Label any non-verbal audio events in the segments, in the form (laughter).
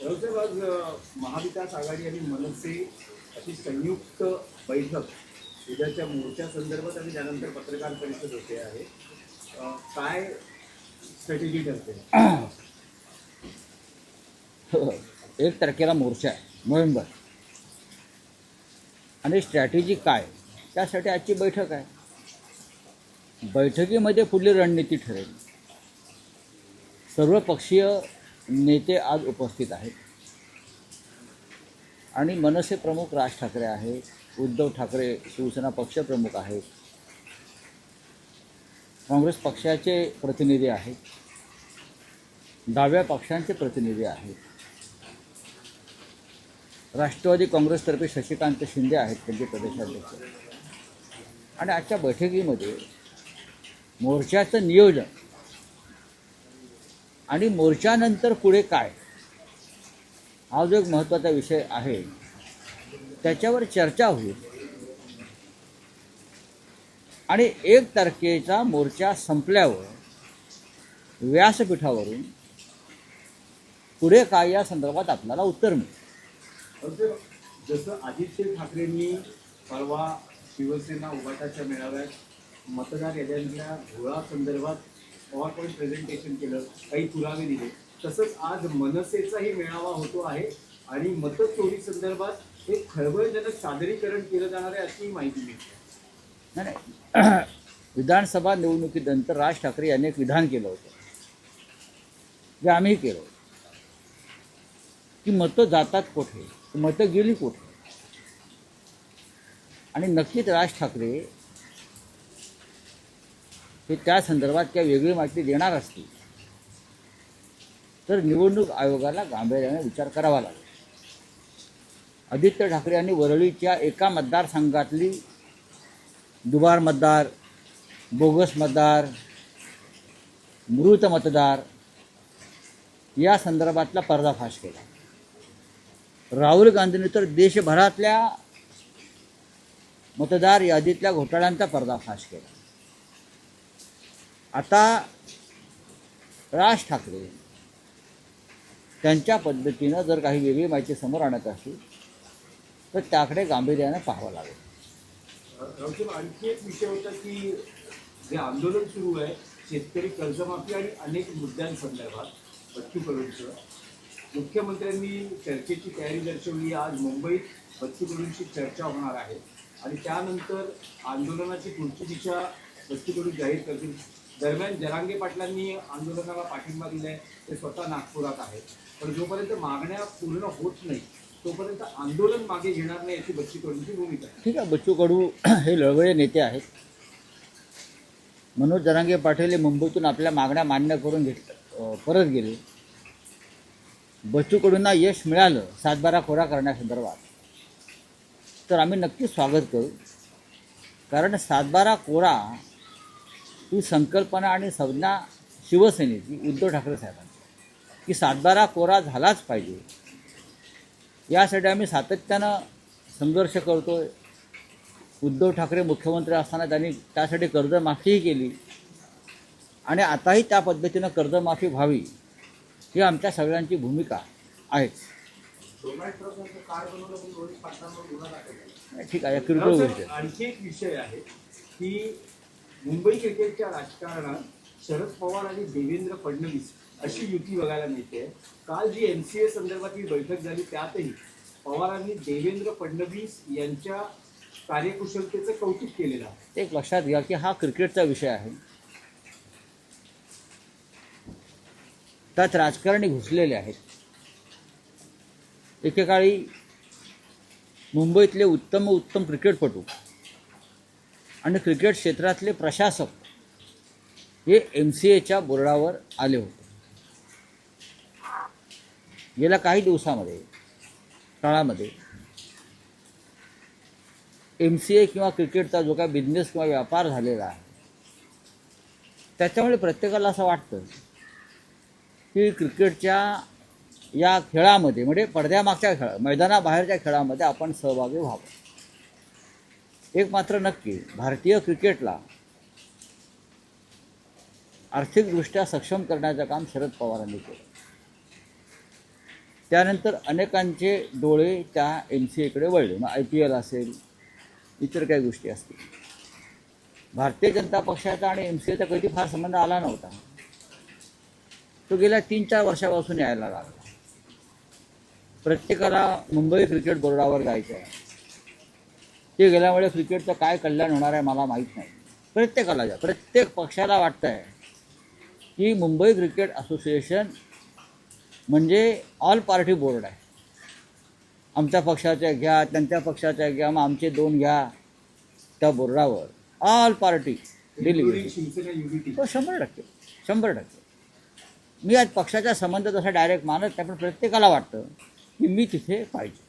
साहेब आज महाविकास आघाडी आणि मनसे अशी संयुक्त बैठक उद्याच्या मोर्चा संदर्भात आणि त्यानंतर पत्रकार परिषद होते आहे. काय स्ट्रॅटेजी ठरते? (coughs) एक तारखेला मोर्चा आहे नोव्हेंबर. आणि स्ट्रॅटेजी काय? त्यासाठी आजची बैठक आहे. बैठकीमध्ये पुढली रणनीती ठरेल. सर्वपक्षीय नेते आज उपस्थित आहेत. आणि मनसे प्रमुख राज ठाकरे आहेत उद्धव ठाकरे शिवसेना पक्षप्रमुख आहेत. काँग्रेस पक्षाचे प्रतिनिधी आहेत. डाव्या पक्षांचे प्रतिनिधी आहेत. राष्ट्रवादी काँग्रेसतर्फे शशिकांत शिंदे आहेत त्यांचे प्रदेशाध्यक्ष. आणि आजच्या बैठकीमध्ये मोर्चाचं नियोजन आणि मोर्चानंतर पुढे काय? हा जो एक महत्त्वाचा विषय आहे त्याच्यावर चर्चा होईल. आणि एक तारखेचा मोर्चा संपल्यावर व्यासपीठावरून पुढे काय या संदर्भात आपल्याला उत्तर मिळेल. जसं आदित्य ठाकरेंनी परवा शिवसेना उभाटाच्या मेळाव्यात मतदार याद्यांच्या घोळा संदर्भात पॉवर पॉईंट प्रेझेंटेशन केलं काही पुरावे दिले. तसंच आज मनसेचाही मेळावा होतो आहे आणि मतचोरी संदर्भात एक खळबळजनक सादरीकरण केलं जाणार आहे अशी माहिती मिळते. नाही (clears throat) विधानसभा निवडणुकीनंतर राज ठाकरे यांनी एक विधान केलं होतं. जे आम्ही केलं की मतं जातात कुठे? मतं गेली कुठे? आणि नक्कीच राज ठाकरे हे त्या संदर्भात काही वेगळी माहिती देणार असतील. तर निवडणूक आयोगाला गांभीर्याने विचार करावा लागेल. आदित्य ठाकरे यांनी वरळीच्या एका मतदारसंघातली दुबार मतदार बोगस मतदार मृत मतदार या संदर्भातला पर्दाफाश केला. राहुल गांधींनी तर देशभरातल्या मतदार यादीतल्या घोटाळ्यांचा पर्दाफाश केला. आता राज ठाकरे त्यांच्या पद्धतीनं जर काही वेगळी माहिती समोर आणत असतील तर त्याकडे गांभीर्यानं पाहावं लागेल. आणखी एक विषय होता की जे आंदोलन सुरू आहे शेतकरी कर्जमाफी आणि अनेक मुद्द्यांसंदर्भात बच्चू कडूंचं मुख्यमंत्र्यांनी चर्चेची तयारी दर्शवली. आज मुंबईत बच्चू कडूंची चर्चा होणार आहे. आणि त्यानंतर आंदोलनाची पुढची दिशा बच्चू कडू जाहीर करतील. दरम्यान जरांगे पाटलांनी आंदोलनाला पाठिंबा दिलाय ते स्वतः नागपुरात आहेत. पण जोपर्यंत मागण्या पूर्ण होत नाही तोपर्यंत आंदोलन मागे घेणार नाही याची बच्चू कडूंची भूमिका आहे. ठीक आहे बच्चू कडू (clears throat) हे लळवळे नेते आहेत. मनोज जरांगे पाटील हे मुंबईतून आपल्या मागण्या मान्य करून घेत परत गेले. बच्चू कडूंना यश मिळालं सातबारा खोरा करण्यासंदर्भात. तर आम्ही नक्की स्वागत करू. कारण सातबारा कोरा ही संकल्पना आणि संज्ञा शिवसेनेची उद्धव ठाकरे साहेबांची. की सातबारा कोरा झालाच पाहिजे. यासाठी आम्ही सातत्यानं संघर्ष करतोय. उद्धव ठाकरे मुख्यमंत्री असताना त्यांनी त्यासाठी कर्जमाफीही केली. आणि आताही त्या पद्धतीनं कर्जमाफी व्हावी ही आमच्या सगळ्यांची भूमिका आहे. ठीक आहे किरकोळ गोष्ट. आणखी एक विषय आहे की मुंबई क्रिकेटच्या राजकारणात शरद पवार आणि देवेंद्र फडणवीस अशी युती बघायला मिळते. काल जी एम सी ए संदर्भातली बैठक झाली त्यातही पवारांनी देवेंद्र फडणवीस यांच्या कार्यकुशलतेचं कौतुक केलेलं आहे. एक लक्षात घ्या की हा क्रिकेटचा विषय आहे. त्यात राजकारणी घुसलेले आहेत. एकेकाळी मुंबईतले उत्तम उत्तम क्रिकेटपटू आणि क्रिकेट क्षेत्रातले प्रशासक हे एम सी एच्या बोर्डावर आले होते. गेल्या काही दिवसामध्ये काळामध्ये एम सी ए किंवा क्रिकेटचा जो काय बिझनेस किंवा व्यापार झालेला आहे त्याच्यामुळे प्रत्येकाला असं वाटतं की क्रिकेटच्या या खेळामध्ये म्हणजे पडद्यामागच्या खेळ मैदानाबाहेरच्या खेळामध्ये आपण सहभागी व्हावं. एक मात्र नक्की भारतीय क्रिकेटला आर्थिकदृष्ट्या सक्षम करण्याचं काम शरद पवारांनी केलं. त्यानंतर अनेकांचे डोळे त्या एम सी एकडे वळले. मग आय पी एल असेल इतर काही गोष्टी असतील. भारतीय जनता पक्षाचा आणि एम सी एचा कधी फार संबंध आला नव्हता. तो गेल्या तीन चार वर्षापासून यायला लागला. प्रत्येकाला मुंबई क्रिकेट बोर्डावर जायचं आहे ते गेल्यामुळे क्रिकेटचं काय कल्याण होणार आहे मला माहीत नाही. प्रत्येकाला जा प्रत्येक पक्षाला वाटतं आहे की मुंबई क्रिकेट असोसिएशन म्हणजे ऑल पार्टी बोर्ड आहे. आमच्या पक्षाच्या घ्या त्यांच्या पक्षाच्या घ्या मग आमचे दोन घ्या त्या बोर्डावर. ऑल पार्टी डेलिव्हरी युनिटी हो शंभर टक्के शंभर टक्के. मी आज पक्षाचा संबंध तसा डायरेक्ट मानत नाही पण प्रत्येकाला वाटतं की मी तिथे पाहिजे.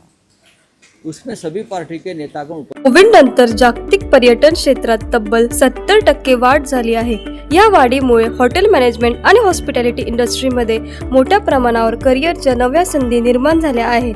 उसमें सभी पार्टी के नेतागण कोविड नंतर जागतिक पर्यटन क्षेत्रात तब्बल सत्तर टक्के वाढ झाली आहे. या वाढीमुळे हॉटेल मॅनेजमेंट आणि हॉस्पिटॅलिटी इंडस्ट्रीमध्ये मोठ्या प्रमाणावर करिअरच्या नव्या संधी निर्माण झाल्या आहेत.